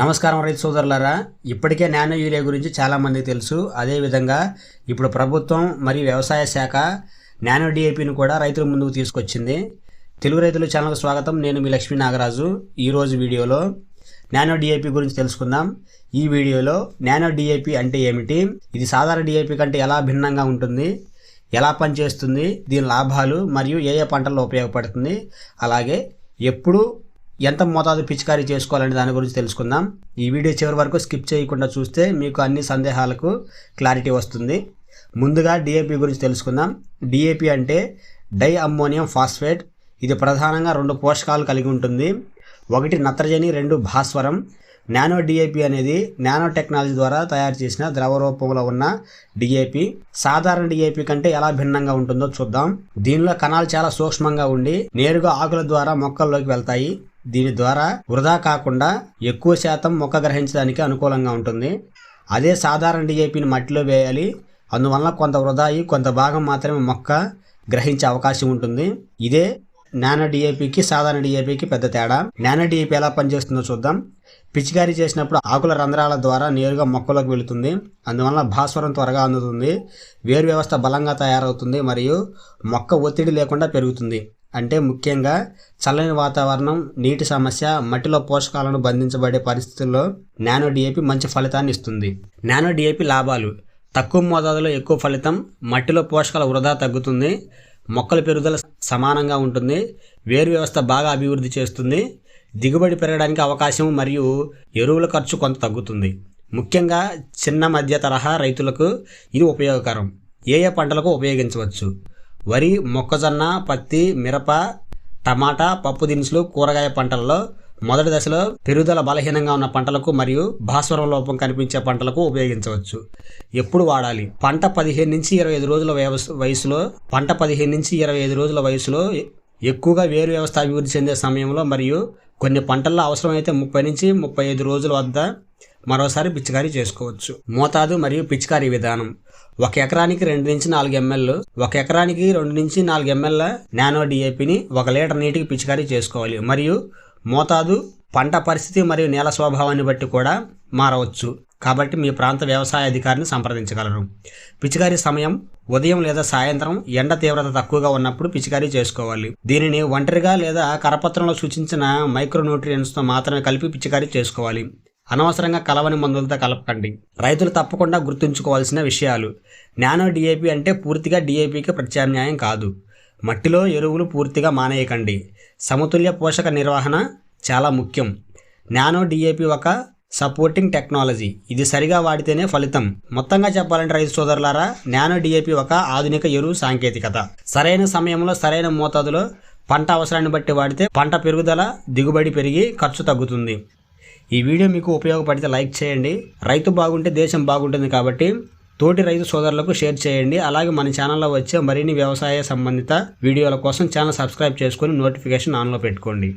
నమస్కారం రైతు సోదరులారా. ఇప్పటికే నానో యూరియా గురించి చాలామందికి తెలుసు. అదేవిధంగా ఇప్పుడు ప్రభుత్వం మరియు వ్యవసాయ శాఖ నానో డిఏపిని కూడా రైతుల ముందుకు తీసుకొచ్చింది. తెలుగు రైతుల ఛానల్కు స్వాగతం. నేను మీ లక్ష్మీ నాగరాజు. ఈరోజు వీడియోలో నానో డిఏపి గురించి తెలుసుకుందాం. ఈ వీడియోలో నానో డిఏపి అంటే ఏమిటి? ఇది సాధారణ డిఏపి కంటే ఎలా భిన్నంగా ఉంటుంది? ఎలా పనిచేస్తుంది? దీని లాభాలు మరియు ఏ ఏ పంటల్లో ఉపయోగపడుతుంది? అలాగే ఎప్పుడు ఎంత మోతాదు పిచికారీ చేసుకోవాలనే దాని గురించి తెలుసుకుందాం. ఈ వీడియో చివరి వరకు స్కిప్ చేయకుండా చూస్తే మీకు అన్ని సందేహాలకు క్లారిటీ వస్తుంది. ముందుగా డిఏపి గురించి తెలుసుకుందాం. డిఏపి అంటే డై అమ్మోనియం ఫాస్ఫేట్. ఇది ప్రధానంగా రెండు పోషకాలు కలిగి ఉంటుంది. ఒకటి నత్రజని రెండు భాస్వరం. నానో డిఏపి అనేది నానో టెక్నాలజీ ద్వారా తయారు చేసిన ద్రవ రూపంలో ఉన్న డిఏపి సాధారణ డిఏపి కంటే ఎలా భిన్నంగా ఉంటుందో చూద్దాం. దీనిలో కణాలు చాలా సూక్ష్మంగా ఉండి నేరుగా ఆకుల ద్వారా మొక్కల్లోకి వెళ్తాయి. దీని ద్వారా వృధా కాకుండా ఎక్కువ శాతం మొక్క గ్రహించడానికి అనుకూలంగా ఉంటుంది. అదే సాధారణ డిఏపిని మట్టిలో వేయాలి. అందువల్ల కొంత వృధా అయి కొంత భాగం మాత్రమే మొక్క గ్రహించే అవకాశం ఉంటుంది. ఇదే నానో డిఏపికి సాధారణ డిఏపికి పెద్ద తేడా. నానో డిఏపి ఎలా పనిచేస్తుందో చూద్దాం. పిచికారీ చేసినప్పుడు ఆకుల రంధ్రాల ద్వారా నేరుగా మొక్కలోకి వెళుతుంది. అందువల్ల భాస్వరం త్వరగా అందుతుంది. వేరు వ్యవస్థ బలంగా తయారవుతుంది మరియు మొక్క ఒత్తిడి లేకుండా పెరుగుతుంది. అంటే ముఖ్యంగా చల్లని వాతావరణం నీటి సమస్య మట్టిలో పోషకాలను బంధించబడే పరిస్థితుల్లో నానో డిఏపి మంచి ఫలితాన్ని ఇస్తుంది. నానో డిఏపి లాభాలు. తక్కువ మోతాదులో ఎక్కువ ఫలితం మట్టిలో పోషకాల వృధా తగ్గుతుంది. మొక్కల పెరుగుదల సమానంగా ఉంటుంది. వేరు వ్యవస్థ బాగా అభివృద్ధి చేస్తుంది. దిగుబడి పెరగడానికి అవకాశం మరియు ఎరువుల ఖర్చు కొంత తగ్గుతుంది. ముఖ్యంగా చిన్న మధ్య తరహా రైతులకు ఇది ఉపయోగకరం. ఏ ఏ పంటలకు ఉపయోగించవచ్చు? వరి మొక్కజొన్న పత్తి మిరప టమాటా పప్పు దినుసులు కూరగాయ పంటల్లో మొదటి దశలో పెరుగుదల బలహీనంగా ఉన్న పంటలకు మరియు భాస్వరం లోపం కనిపించే పంటలకు ఉపయోగించవచ్చు. ఎప్పుడు వాడాలి? పంట పదిహేను నుంచి ఇరవై ఐదు రోజుల వయసులో పంట పదిహేను నుంచి ఇరవై ఐదు రోజుల వయసులో ఎక్కువగా వేరు వ్యవస్థ అభివృద్ధి చెందే సమయంలో మరియు కొన్ని పంటల్లో అవసరమైతే ముప్పై నుంచి ముప్పై ఐదు రోజుల వద్ద మరోసారి పిచికారీ చేసుకోవచ్చు. మోతాదు మరియు పిచికారీ విధానం. ఒక ఎకరానికి రెండు నుంచి నాలుగు ఎంఎల్ ఒక ఎకరానికి రెండు నుంచి నాలుగు ఎంఎల్ నానో డిఏపిని ఒక లీటర్ నీటికి పిచికారీ చేసుకోవాలి. మరియు మోతాదు పంట పరిస్థితి మరియు నేల స్వభావాన్ని బట్టి కూడా మారవచ్చు. కాబట్టి మీ ప్రాంత వ్యవసాయ అధికారిని సంప్రదించగలరు. పిచికారీ సమయం ఉదయం లేదా సాయంత్రం ఎండ తీవ్రత తక్కువగా ఉన్నప్పుడు పిచికారీ చేసుకోవాలి. దీనిని ఒంటరిగా లేదా కరపత్రంలో సూచించిన మైక్రోన్యూట్రియంట్స్తో మాత్రమే కలిపి పిచికారీ చేసుకోవాలి. అనవసరంగా కలవని మందులతో కలపకండి. రైతులు తప్పకుండా గుర్తుంచుకోవాల్సిన విషయాలు. నానో డిఏపి అంటే పూర్తిగా డిఏపికి ప్రత్యామ్నాయం కాదు. మట్టిలో ఎరువులు పూర్తిగా మానేయకండి. సమతుల్య పోషక నిర్వహణ చాలా ముఖ్యం. నానో డిఏపి ఒక సపోర్టింగ్ టెక్నాలజీ. ఇది సరిగా వాడితేనే ఫలితం. మొత్తంగా చెప్పాలంటే రైతు సోదరులారా నానో డిఏపి ఒక ఆధునిక ఎరువు సాంకేతికత. సరైన సమయంలో సరైన మోతాదులో పంట అవసరాన్ని బట్టి వాడితే పంట పెరుగుదల దిగుబడి పెరిగి ఖర్చు తగ్గుతుంది. ఈ వీడియో మీకు ఉపయోగపడితే లైక్ చేయండి. రైతు బాగుంటే దేశం బాగుంటుంది కాబట్టి తోటి రైతు సోదరులకు షేర్ చేయండి. అలాగే మన ఛానల్లో వచ్చే మరిన్ని వ్యవసాయ సంబంధిత వీడియోల కోసం ఛానల్ సబ్స్క్రైబ్ చేసుకొని నోటిఫికేషన్ ఆన్లో పెట్టుకోండి.